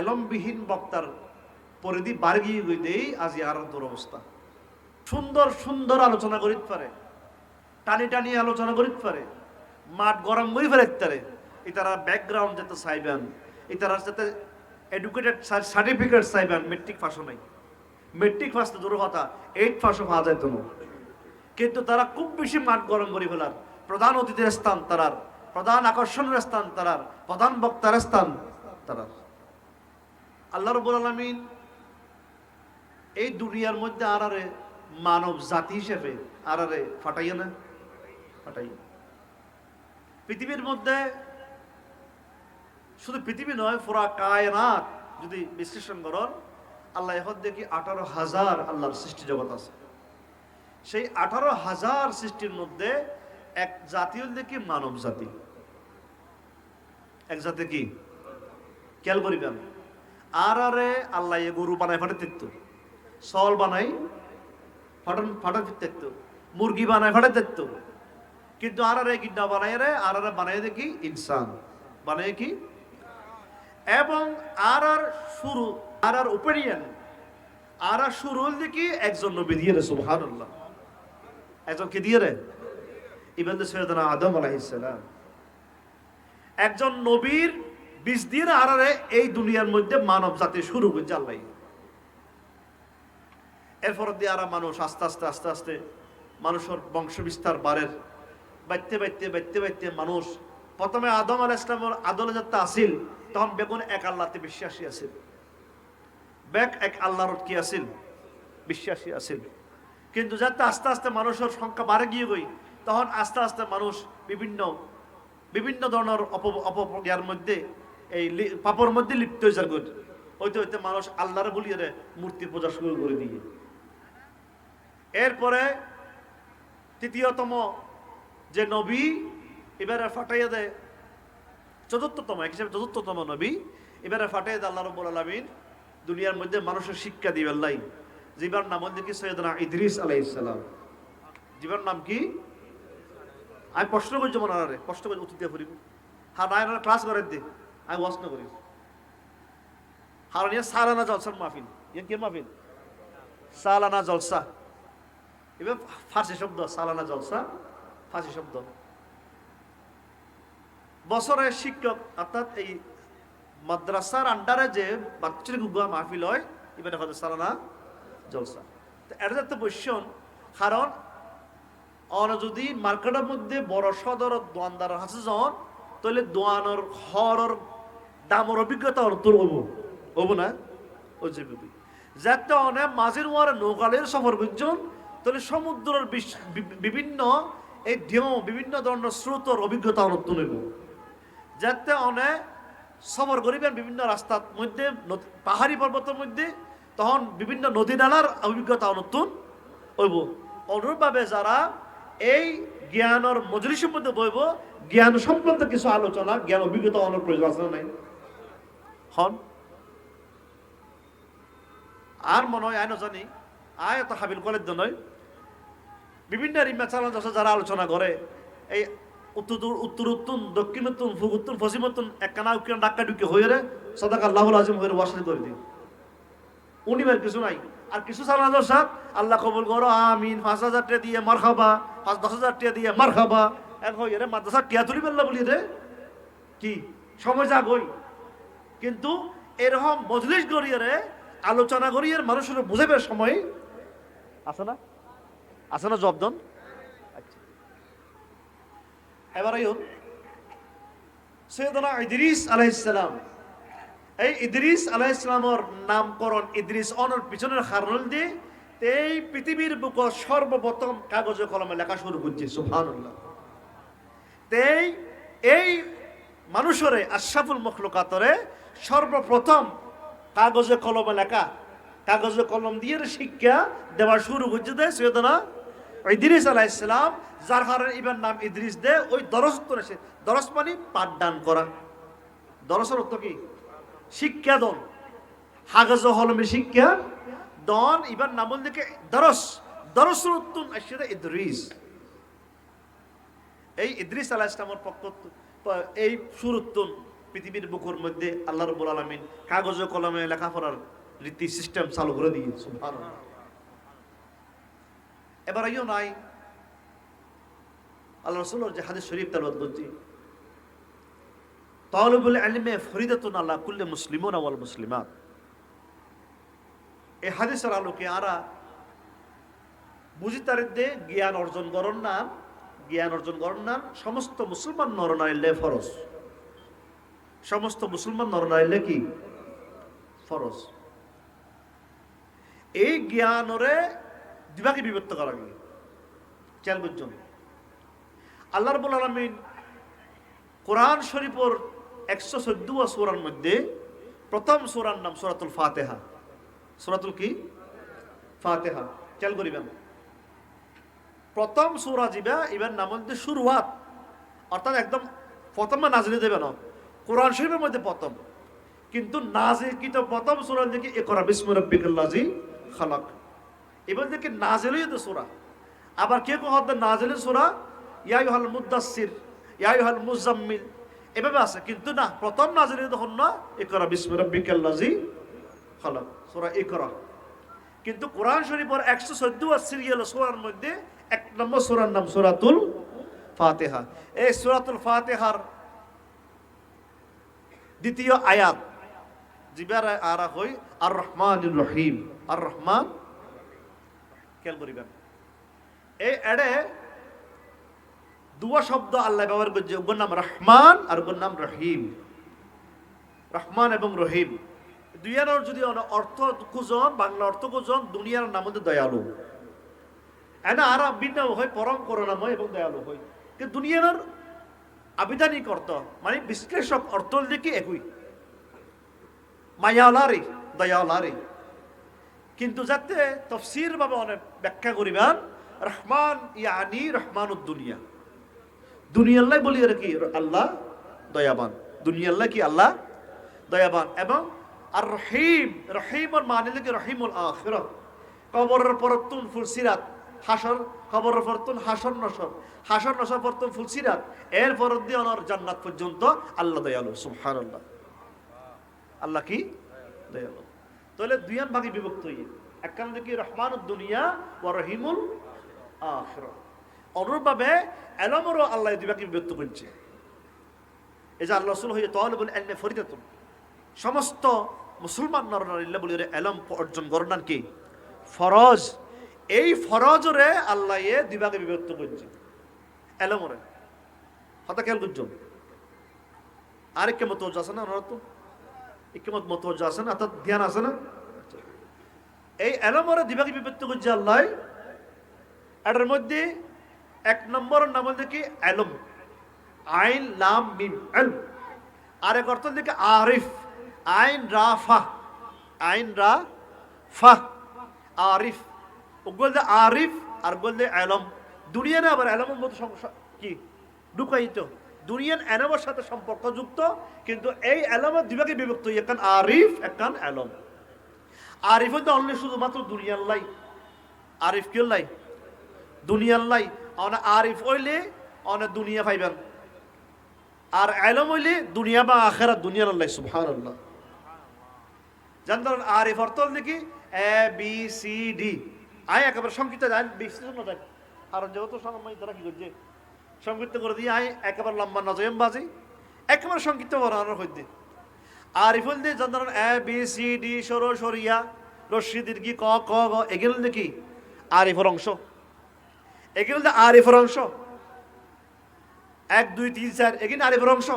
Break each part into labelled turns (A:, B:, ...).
A: এলমবিহীন বক্তার পরিধি বাড়ি গিয়ে গইতেই আজ আর দুরবস্থা সুন্দর সুন্দর আলোচনা করিতে পারে, টানি টানি আলোচনা করিতে পারে, মাঠ গরম করে ফেলে পারে। ইতারা ব্যাকগ্রাউন্ড যাতে চাইবেন, ইতারা যাতে এডুকেটেড সার্টিফিকেট চাইবেন মেট্রিক পাসও নাই। মেট্রিক পাস তো দূর কথা এইট পাসও পাওয়া যায় তো কিন্তু তারা খুব বেশি মাঠ গরম করে ফেলার, প্রধান অতিথির স্থান তারার, প্রধান আকর্ষণের স্থান তারার, প্রধান বক্তার স্থান তারার। আল্লাহ রবুল আলমিন এই দুনিয়ার মধ্যে আর আরারে মানব জাতি হিসেবে আর আরারে ফাটাইয়া না ফাটাই পৃথিবীর মধ্যে শুধু পৃথিবী নয়, পুরা কায়নাত যদি বিশ্লেষণ করেন, আল্লাহ এখন দেখি আঠারো হাজার আল্লাহর সৃষ্টি জগৎ আছে। সেই আঠারো হাজার সৃষ্টির মধ্যে এক জাতীয় দেখি মানব জাতি। এক জাতি কি? খেয়াল করিবেন। আর আরে আল্লাহ গরু বানায় ফাটে তিত্তু সল বানাই ফাটন ফাটা তিত্তু মুরগি বানায় ফাটে তিত্তু কিন্তু আর আরে গিড্ডা বানাই রে? আর আরে বানাই দেখি ইনসান। বানায় কি? এবং আর আর শুরু আর আর ওপিনিয়ন আর আর শুরু দেখি একজন নবী দিয়ে রে, সুবহানাল্লাহ। একজন কি দিয়ে রে? ইবেন সৈয়দনা আদম আলাইহিসসালাম একজন নবীর বিশ দিন আড়ারে এই দুনিয়ার মধ্যে মানব জাতি শুরু করছে আল্লাহ। এরপর দিয়ে আর মানুষ আস্তে আস্তে আস্তে আস্তে মানুষের বংশ বিস্তার বাড়ের বাইতে বাইতে বাইতে বাইতে মানুষ প্রথমে আদম আল ইসলামের আদলে যাত্রা আসিল তখন বেগুন এক আল্লাহতে বিশ্বাসী আছিল। বেক এক আল্লাহর কি আছিল? বিশ্বাসী আছিল। কিন্তু যাতে আস্তে আস্তে মানুষের সংখ্যা বাড়ে গিয়ে গই, তখন আস্তে আস্তে মানুষ বিভিন্ন বিভিন্ন ধরনের অপ অপয়ার মধ্যে এই পাপর মধ্যে লিপ্ত হয়ে যায় হইতে হইতে মানুষ আল্লাহরে বলিয়ে মূর্তি পূজা শুরু করে দিয়ে। এরপরে তৃতীয়তম যে নবী, এবারে ফাটাইয়া দেয়, চতুর্থতম, এক হিসেবে চতুর্থতম নবী, এবারে ফাটাইয়া দেয় আল্লাহ রব্বুল আলমিন, দুনিয়ার মধ্যে মানুষের শিক্ষা দিবে আল্লাহ জীবার নাম কি সৈয়দনা ইদ্রিস আলাইসালাম জীবার নাম কি? আমি প্রশ্ন করছি মনে প্রশ্ন করে উত্তর দিয়ে ফুরিব। হ্যাঁ ক্লাস করেন দি। আমি ওয়াশ না করি হারানিয়া সালানা জলসার মাহফিল ইয়ে কি মাহফিল সালানা জলসা এবার ফার্সি শব্দ সালানা জলসা ফার্সি শব্দ বছরের শিক্ষক অর্থাৎ এই মাদ্রাসার আন্ডারে যে বাচ্চার গুগুয়া মাহফিল হয় দেখা যায় সালানা জলসা এটা যাতে বৈশ্যন কারণ অন যদি মার্কেটের মধ্যে বড় সদর দোয়ানদার আছে যখন তাহলে দোয়ানোর হরর দামর অভিজ্ঞতা ওর তোর হব। হব না? ও যে যাতে অনেক মাঝের ওয়ার নৌকালের সফর বুঝছেন তাহলে সমুদ্রের বিভিন্ন এই ঢেউ, বিভিন্ন ধরনের স্রোতর অভিজ্ঞতা ওর তুলে যাতে অনেক সফর করিবেন বিভিন্ন রাস্তার মধ্যে পাহাড়ি পর্বতের মধ্যে, তখন বিভিন্ন নদী নালার অভিজ্ঞতা নতুন হইব। অনুরূপভাবে যারা এই জ্ঞানের মজলিসের মধ্যে বইব, জ্ঞান সংক্রান্ত কিছু আলোচনা, জ্ঞান অভিজ্ঞতা অনেক প্রয়োজন আছে নাই? হন। আর মনে হয় আয় জানি, আয় এত হাবিল কলেজ নয়। বিভিন্ন রিমা চ্যালেঞ্জ আছে যারা আলোচনা করে। এই উত্তর উত্তর উত্তম দক্ষিণ উত্তম ফুক উত্তম পশ্চিম উত্তম একখানা উকিয়ান ডাক্কা ঢুকে হয়ে রে সদাক আল্লাহুল আজিম হয়ে ওয়াসলি করে দিই উনিবার কিছু নাই। আর কিছু সালানোর সাথ আল্লাহ কবুল করো, আমিন, পাঁচ হাজার টাকা দিয়ে মার খাবা পাঁচ, দশ হাজার টাকা দিয়ে মার খাবা এক হয়ে রে মাদ্রাসা টিয়া তুলি পেল্লা বলি রে। কি? সময় যা গই কিন্তু এরকম মজলিস রে আলোচনা করিয়ে মানুষের বুঝাবে সময় আছে না? আছে না জবদন আচ্ছা। এবার সৈয়দনা ইদ্রিস আলাইহিসসালাম। এই ইদ্রিস আলাইহিসসালামর নামকরণ ইদ্রিস অনর পিছনের কারণ দিয়ে এই পৃথিবীর বুক সর্বপ্রথম কাগজে কলমে লেখা শুরু করছে, সুবহানাল্লাহ। তেই এই মানুষরে, আশরাফুল মখলুকাতরে সর্বপ্রথম কাগজে কলমে লেখা, কাগজে কলম দিয়ে শিক্ষা দেওয়া শুরু করছে দে সৈয়দনা ইদ্রিস আলাইহিসসালাম যার ইবার নাম ইদ্রিস দে, ওই দরস করেছে দরস মানে পাঠদান করা। দরসের অর্থ কি? শিক্ষা দন। হাগজ হলমে শিক্ষা দন ইবার নাম দিকে দরস দরসের উত্তম আসছে ইদ্রিস। এই ইদ্রিস আলাহ ইসলামের পক্ষ এই সুরুত্তন পৃথিবীর বুকুর মধ্যে আল্লাহ রবুল আলমিন কাগজ কলমে লেখাপড়ার রীতি সিস্টেম চালু করে দিয়ে। এবার আইও নাই, আল্লাহ রসুল্লাহ যে হাদিস শরীফ তালবাদ করছি। তাহলুবুল আলিমে ফরিদাতুন আল্লাহ কুল্লে মুসলিমুন আওয়াল মুসলিমাত। এই হাদিসের আলোকে আরা বুঝি তারিখে জ্ঞান অর্জন করন না, জ্ঞান অর্জন করন না, সমস্ত মুসলমান নরনাইলে ফরজ সমস্ত মুসলমান নরনাইলে কি ফরজ? এই জ্ঞানরে দিবাকে বিভক্ত করা গিয়ে খেয়াল বুঝছেন আল্লাহ রবুল আলমিন কোরআন শরীফর একশো চোদ্দ সোরার মধ্যে প্রথম সোরার নাম সোরাতুল ফাতেহা। সোরাতুল কি? ফাতেহা। খেয়াল করিবেন। প্রথম সুরা যিবা এবার নাম মধ্যে শুরুয়াত অর্থাৎ একদম প্রথমে নাজলে দেবে না। কোরআন শরীফের মধ্যে প্রথম। কিন্তু নাজিল কিন্তু প্রথম সুরা? দেখি এ করা বিসমু রব্বিকাল্লাজি খালাক। এবার দেখি, নাজেলই তো সুরা। আবার কে কেউ হদ্দ নাজেলি সুরা? ইয়াই হল মুদাসির ইয়াই হল মুজাম্মিল এভাবে আছে, কিন্তু না, প্রথম নাজেলি তখন না এ করা বিসমু রব্বিকাল্লাজি খালাক, সুরা এ করা কিন্তু কোরআন শরীফের একশো চোদ্দ সিরিয়াল সোরার মধ্যে এক নম্বর সোরার নাম সোরাতুল ফাতেহা। এই সোরাতুল ফাতেহার দ্বিতীয় আয়াত। জিবার আরা হই আর রহমান রহিম। আর রহমান খেয়াল করিবেন। এই এডে দুয়া শব্দ আল্লাহ ব্যবহার করছে। ওর নাম রহমান আর ওর নাম রহিম। রহমান এবং রহিম। দুইয়ানোর যদি অর্থ খুঁজন বাংলা অর্থ খুঁজন দুনিয়ার নাম হচ্ছে দয়ালু। এনা আর ভিন্ন হয়, পরম করুণাময় এবং দয়ালু হয়। দুনিয়ার আবিধানিক অর্থ মানে বিশ্লেষক অর্থ দিকে একই। মায়ালারি, দয়ালারি। কিন্তু যাতে তফসির ভাবে অনেক ব্যাখ্যা করিবেন, রহমান ইয়ানি রহমান দুনিয়া। দুনিয়াল্লাই বলি আর কি? আল্লাহ দয়াবান। দুনিয়াল্লাহ কি আল্লাহ দয়াবান? এবং আর রহিম রহিমর মানে কি? রহিমুল আখিরাত। কবরের পরতুন ফুলসিরাত হাসর কবরের পরতুন হাসর, নসর। হাসর, নসর, পরতুন ফুলসিরাত। এর পর দিয়ে অনর জান্নাত পর্যন্ত আল্লাহ দয়ালু, সুবহানাল্লাহ। আল্লাহ কি? দয়ালু। তাহলে দুইয়ান ভাগে বিভক্ত হয়ে একখান দেখি রহমান দুনিয়া ও রহিমুল আখিরাত অনুরূপভাবে এলমরও আল্লাহ দুই ভাগে বিভক্ত করছে। এই যে আল্লাহ রসুল হয়ে তহল বলে এলমে ফরিদাতুন। সমস্ত মুসলমান নরনারিল্লা বলি, এলম অর্জন করনান কি ফরজ। এই ফরজরে আল্লাহ এ দিবাগে বিভক্ত করছে। এলমরে হতা খেয়াল করছেন আরেককে মতো আছে না ওনারা তো? ইকেমত মতো আছে না? অর্থাৎ ধ্যান আছে না? এই এলমরে দিবাগে বিভক্ত করছে আল্লাহ। এটার মধ্যে এক নম্বর নাম কি? এলম। আইন, লাম, মিম, এলম। আরেক অর্থ দিকে আরিফ। আইন রা ফা আইন, রা ফা। আরিফ। যে আরিফ আর বললে এলম। দুনিয়া না আবার এলমের মতো কি? ঢুকাইত দুনিয়ান এলমের সাথে সম্পর্কযুক্ত কিন্তু এই এলমের দুভাগে বিভক্ত। একখান আরিফ, একখান এলম। আরিফ হইতে অনলি শুধুমাত্র দুনিয়ার লাই। আরিফ কি লাই? দুনিয়ার লাই। অনে আরিফ হইলে অনে দুনিয়া পাইবেন। আর এলম হইলে দুনিয়া বা আখেরা দুনিয়ার আল্লাহ, সুবহানাল্লাহ। জানতেন আরিফ অর্থ দেখি এ বি সি ডি আয় একেবারে সংক্ষিপ্ত যান বিশ্লেষণ যান আর যেহেতু সময় তারা কি করছে? সংক্ষিপ্ত করে দিয়ে আয়, একেবারে লম্বা নজয়ম বাজি, একেবারে সংক্ষিপ্ত বরানোর হইতে আরিফ হল দিয়ে জানতেন এ, বি, সি, ডি, সর, সরিয়া, রশ্মি, দীর্ঘি, ক ক, গ, এগুলো দেখি আরিফর অংশ। এগুলো আরিফর অংশ। এক, দুই, তিন, চার এখানে আলিফের অংশ।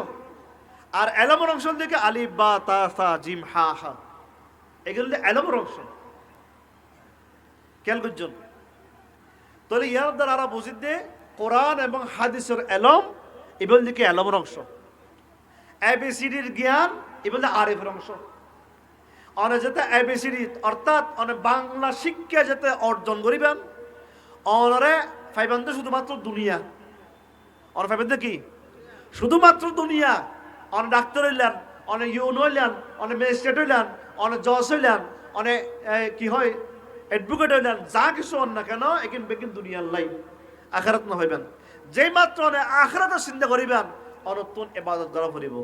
A: আর এলমের অংশ দিকে আলিফ, বা, তা, সা, জিম, হা হা। এগুলো এলমের অংশ। খেয়াল করছেন? তাহলে ইয়ার দ্বারা বুঝি দে কোরআন এবং হাদিসের এলম এগুলো দিকে এলমের অংশ। এবিসিডির জ্ঞান এগুলো আরিফের অংশ। অনে যাতে এবিসিডি অর্থাৎ অনে বাংলা শিক্ষা যাতে অর্জন করিবেন, অনরে ফাইবান শুধুমাত্র দুনিয়া। অন ভাবেন কি? শুধুমাত্র দুনিয়া। অন ডাক্তার হইলেন অনেক ইউন হইলেন অনেক ম্যাজিস্ট্রেট হইলেন অনেক জজ হইলেন অনেক কি হয়? অ্যাডভোকেট হইলেন যা কিছু হন না কেন, একিন বেকিন দুনিয়ার লাই। আখারাত না হইবেন। যেই মাত্র অনেক আখারাত চিন্তা করিবেন, অনতুন এবাদত করা ফুরিব।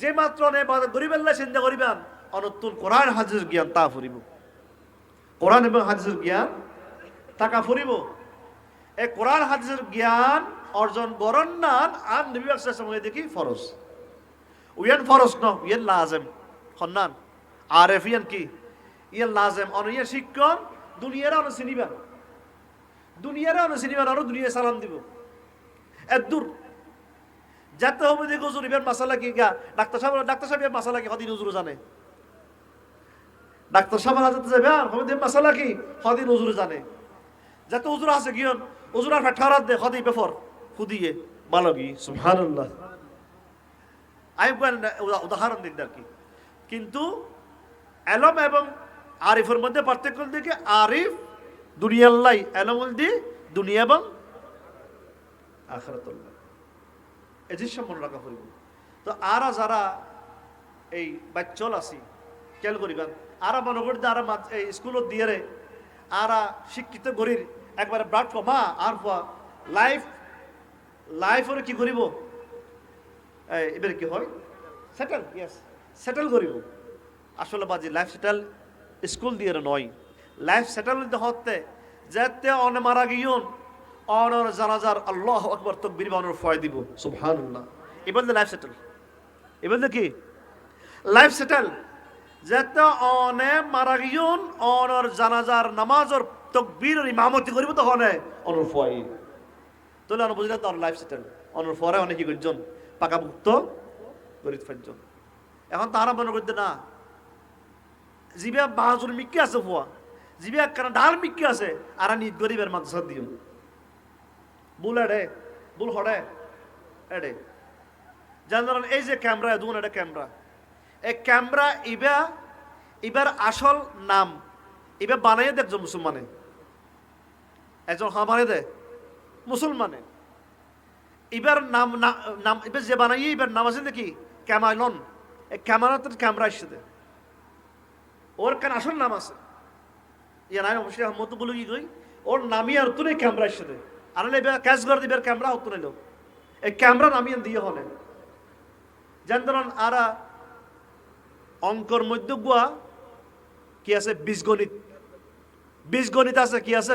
A: যে মাত্র এবাদত নে গরিবেল্লা চিন্তা করিবান, অনতুন কোরআন হাজির জ্ঞান তা ফুরিব। কোরআন এবং হাদিসের জ্ঞান টাকা ফুরিব। এই কোরআন হাদিসের জ্ঞান অর্জন গরণ নান আর নবী সময় দেখি ফরজ। উইয়ান ফরজ ন, উইয়ান লাজেম। হন্নান আর এফ ইয়ান কি? ইয়ান লাজেম। অন ইয়া শিক্ষণ দুনিয়ার অন চিনিবেন দুনিয়ার অন চিনিবেন আরও দুনিয়া সালাম দিব। এদূর যাতে হবে দেখো জুরিবের মাসালা কি গা। ডাক্তার সাহেব ডাক্তার সাহেবের মাসালা কি হদিন উজুর জানে। ডাক্তার সাহেব হাজাতে যাবে আর হবে দেব মাসালা কি হদিন উজুর জানে। যাতে উজুর আছে গিয়ন উজুরার ফেঠারাত দে হদি বেফর খুদিয়ে মালগি, সুবহানাল্লাহ। আমি উদাহরণ দিন আর কি। কিন্তু এলম এবং আরিফের মধ্যে পার্থক্য দিকে আরিফ দুনিয়াল্লাই এলম দি, দুনিয়া এবং আখরাতুল্লাহ এই জিনিসটা মনে রাখা পড়ব তো আরা যারা এই বাচ্চল আছি, খেয়াল করিবেন, আরা মনে করি যে আরা এই স্কুলত দিয়ে রে, আরা শিক্ষিত গরির একবারে ব্রাড মা, আর ফুয়া লাইফ লাইফরে কি করিব? এবার কি হয়? সেটেল ইয়েস সেটেল করিব। আসলে বাজি লাইফ সেটেল স্কুল দিয়ে নয়। লাইফ সেটেল হতে যেতে অনে মারা গিয়ন অনর জানাজার আল্লাহ আকবর তকবির বানর ফয় দিব। সুবহানাল্লাহ। এবার লাইফ সেটেল এবার কি? লাইফ সেটেল যেতে অনে মারা গিয়ন অনর জানাজার নামাজর তকবির ইমামতি করিব তখন অনর ফয়। তাহলে অন বুঝলে তো লাইফ সেটেল অনর পরে অনেক কি করছেন পাকাভুক্ত গরিব ফাইজন। এখন তারা মনে করতে না। জিবে বাহাজুর মিক্কি আছে ফুয়া। জিবে একখানা ঢাল মিক্কি আছে আর নিত গরিবের মাদ্রাসা দিও। বুল এডে, বুল হড়ে এডে। ধরেন এই যে ক্যামেরা দুন এটা ক্যামেরা এই ক্যামেরা ইবা এবার আসল নাম এবার বানাইয়ে দেয় একজন মুসলমানে একজন হ্যাঁ বানিয়ে দেয় মুসলমানে এবার নাম নাম এবার যে বানাইয়ে এবার নাম আছে দেখি ক্যামাইলন এই ক্যামেরাতে ক্যামেরা এসে ওর কেন আসল নাম আছে? ইয়া কি ওর নামি আর তুলে সাথে আর ক্যাশ করে দিবার ক্যামেরা হতো নিল এই ক্যামেরা নামিয়ে দিয়ে হলে যেন ধরুন আর অঙ্কর মধ্য গুয়া কি আছে? বীজগণিত। বীজগণিত আছে, কি আছে?